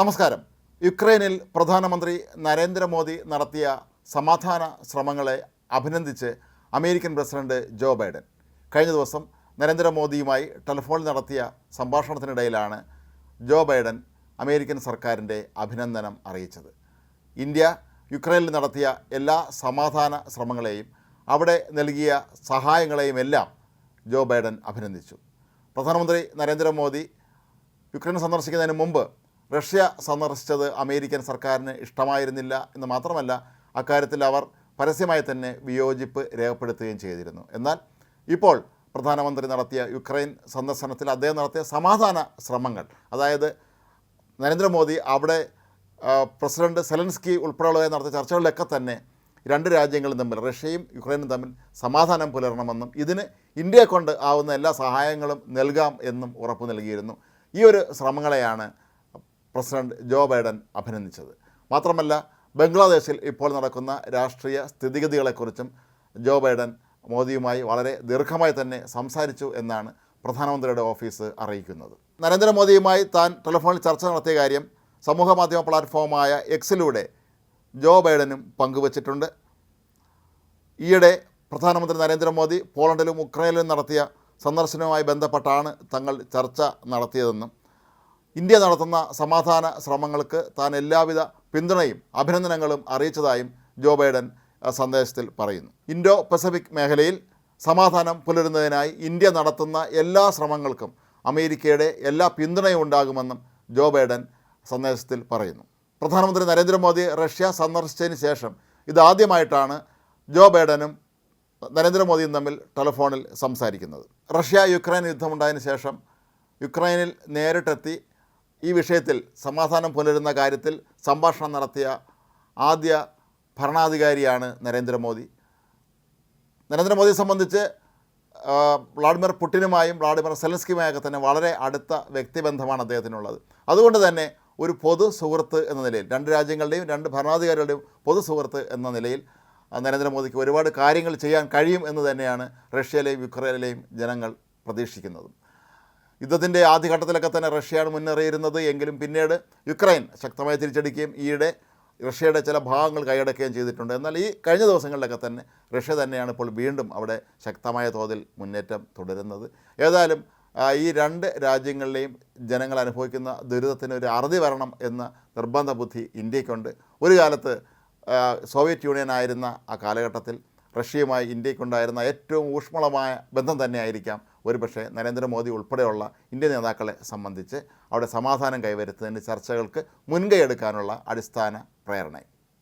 നമസ്കാരം. യുക്രൈനിൽ പ്രധാനമന്ത്രി നരേന്ദ്രമോദി നടത്തിയ സമാധാന ശ്രമങ്ങളെ അഭിനന്ദിച്ച് അമേരിക്കൻ പ്രസിഡന്റ് ജോ ബൈഡൻ. കഴിഞ്ഞ ദിവസം നരേന്ദ്രമോദിയുമായി ടെലിഫോണിൽ നടത്തിയ സംഭാഷണത്തിനിടയിലാണ് ജോ ബൈഡൻ അമേരിക്കൻ സർക്കാരിന്റെ അഭിനന്ദനം അറിയിച്ചത്. ഇന്ത്യ യുക്രൈനിൽ നടത്തിയ എല്ലാ സമാധാന ശ്രമങ്ങളെയും അവിടെ നൽകിയ സഹായങ്ങളെയും എല്ലാം ജോ ബൈഡൻ അഭിനന്ദിച്ചു. പ്രധാനമന്ത്രി നരേന്ദ്രമോദി യുക്രൈൻ സന്ദർശിക്കുന്നതിന് മുമ്പ് റഷ്യ സന്ദർശിച്ചത് അമേരിക്കൻ സർക്കാരിന് ഇഷ്ടമായിരുന്നില്ല എന്ന് മാത്രമല്ല അക്കാര്യത്തിൽ അവർ പരസ്യമായി തന്നെ വിയോജിപ്പ് രേഖപ്പെടുത്തുകയും ചെയ്തിരുന്നു. എന്നാൽ ഇപ്പോൾ പ്രധാനമന്ത്രി നടത്തിയ യുക്രൈൻ സന്ദർശനത്തിൽ അദ്ദേഹം നടത്തിയ സമാധാന ശ്രമങ്ങൾ അതായത് നരേന്ദ്രമോദി അവിടെ പ്രസിഡന്റ് സെലൻസ്കി ഉൾപ്പെടെയുള്ളവരെ നടത്തിയ ചർച്ചകളിലൊക്കെ തന്നെ രണ്ട് രാജ്യങ്ങളും തമ്മിൽ റഷ്യയും യുക്രൈനും തമ്മിൽ സമാധാനം പുലരണമെന്നും ഇതിന് ഇന്ത്യയെ കൊണ്ട് ആവുന്ന എല്ലാ സഹായങ്ങളും നൽകാം എന്നും ഉറപ്പ് നൽകിയിരുന്നു. ഈ ഒരു ശ്രമങ്ങളെയാണ് പ്രസിഡന്റ് ജോ ബൈഡൻ അഭിനന്ദിച്ചത്. മാത്രമല്ല ബംഗ്ലാദേശിൽ ഇപ്പോൾ നടക്കുന്ന രാഷ്ട്രീയ സ്ഥിതിഗതികളെക്കുറിച്ചും ജോ ബൈഡൻ മോദിയുമായി വളരെ ദീർഘമായി തന്നെ സംസാരിച്ചു എന്നാണ് പ്രധാനമന്ത്രിയുടെ ഓഫീസ് അറിയിക്കുന്നത്. നരേന്ദ്രമോദിയുമായി താൻ ടെലിഫോണിൽ ചർച്ച നടത്തിയ കാര്യം സമൂഹ മാധ്യമ പ്ലാറ്റ്ഫോമായ എക്സിലൂടെ ജോ ബൈഡനും പങ്കുവച്ചിട്ടുണ്ട്. ഈയിടെ പ്രധാനമന്ത്രി നരേന്ദ്രമോദി പോളണ്ടിലും ഉക്രൈനിലും നടത്തിയ സന്ദർശനവുമായി ബന്ധപ്പെട്ടാണ് തങ്ങൾ ചർച്ച നടത്തിയതെന്നും ഇന്ത്യ നടത്തുന്ന സമാധാന ശ്രമങ്ങൾക്ക് താൻ എല്ലാവിധ പിന്തുണയും അഭിനന്ദനങ്ങളും അറിയിച്ചതായും ജോ ബൈഡൻ സന്ദേശത്തിൽ പറയുന്നു. ഇൻഡോ പസഫിക് മേഖലയിൽ സമാധാനം പുലരുന്നതിനായി ഇന്ത്യ നടത്തുന്ന എല്ലാ ശ്രമങ്ങൾക്കും അമേരിക്കയുടെ എല്ലാ പിന്തുണയും ഉണ്ടാകുമെന്നും ജോ ബൈഡൻ സന്ദേശത്തിൽ പറയുന്നു. പ്രധാനമന്ത്രി നരേന്ദ്രമോദി റഷ്യ സന്ദർശിച്ചതിന് ശേഷം ഇതാദ്യമായിട്ടാണ് ജോ ബൈഡനും നരേന്ദ്രമോദിയും തമ്മിൽ ടെലിഫോണിൽ സംസാരിക്കുന്നത്. റഷ്യ യുക്രൈൻ യുദ്ധമുണ്ടായതിനു ശേഷം യുക്രൈനിൽ നേരിട്ടെത്തി ഈ വിഷയത്തിൽ സമാധാനം പുലരുന്ന കാര്യത്തിൽ സംഭാഷണം നടത്തിയ ആദ്യ ഭരണാധികാരിയാണ് നരേന്ദ്രമോദി. നരേന്ദ്രമോദിയെ സംബന്ധിച്ച് വ്ളാഡിമിർ പുടിനുമായും വ്ളാഡിമിർ സെലൻസ്കിയുമായൊക്കെ തന്നെ വളരെ അടുത്ത വ്യക്തിബന്ധമാണ് അദ്ദേഹത്തിനുള്ളത്. അതുകൊണ്ട് തന്നെ ഒരു പൊതു സുഹൃത്ത് എന്ന നിലയിൽ രണ്ട് രാജ്യങ്ങളുടെയും രണ്ട് ഭരണാധികാരികളുടെയും പൊതു സുഹൃത്ത് എന്ന നിലയിൽ നരേന്ദ്രമോദിക്ക് ഒരുപാട് കാര്യങ്ങൾ ചെയ്യാൻ കഴിയും എന്ന് തന്നെയാണ് റഷ്യയിലെയും യുക്രൈനിലെയും ജനങ്ങൾ പ്രതീക്ഷിക്കുന്നത്. യുദ്ധത്തിന്റെ ആദ്യഘട്ടത്തിലൊക്കെ തന്നെ റഷ്യയാണ് മുന്നേറിയിരുന്നത്. എങ്കിലും പിന്നീട് യുക്രൈൻ ശക്തമായി തിരിച്ചടിക്കുകയും ഈയിടെ റഷ്യയുടെ ചില ഭാഗങ്ങൾ കൈയടക്കുകയും ചെയ്തിട്ടുണ്ട്. എന്നാൽ ഈ കഴിഞ്ഞ ദിവസങ്ങളിലൊക്കെ തന്നെ റഷ്യ തന്നെയാണ് ഇപ്പോൾ വീണ്ടും അവിടെ ശക്തമായ തോതിൽ മുന്നേറ്റം തുടരുന്നത്. ഏതായാലും ഈ രണ്ട് രാജ്യങ്ങളിലെയും ജനങ്ങൾ അനുഭവിക്കുന്ന ദുരിതത്തിന് ഒരു അറുതി വരണം എന്ന നിർബന്ധ ബുദ്ധി ഇന്ത്യക്കുണ്ട്. ഒരു കാലത്ത് സോവിയറ്റ് യൂണിയൻ ആയിരുന്ന ആ കാലഘട്ടത്തിൽ റഷ്യയുമായി ഇന്ത്യക്കുണ്ടായിരുന്ന ഏറ്റവും ഊഷ്മളമായ ബന്ധം തന്നെയായിരിക്കാം ഒരുപക്ഷെ നരേന്ദ്രമോദി ഉൾപ്പെടെയുള്ള ഇന്ത്യൻ നേതാക്കളെ സംബന്ധിച്ച് അവിടെ സമാധാനം കൈവരുത്തുന്നതിന് ചർച്ചകൾക്ക് മുൻകൈ എടുക്കാനുള്ള അടിസ്ഥാന പ്രേരണയും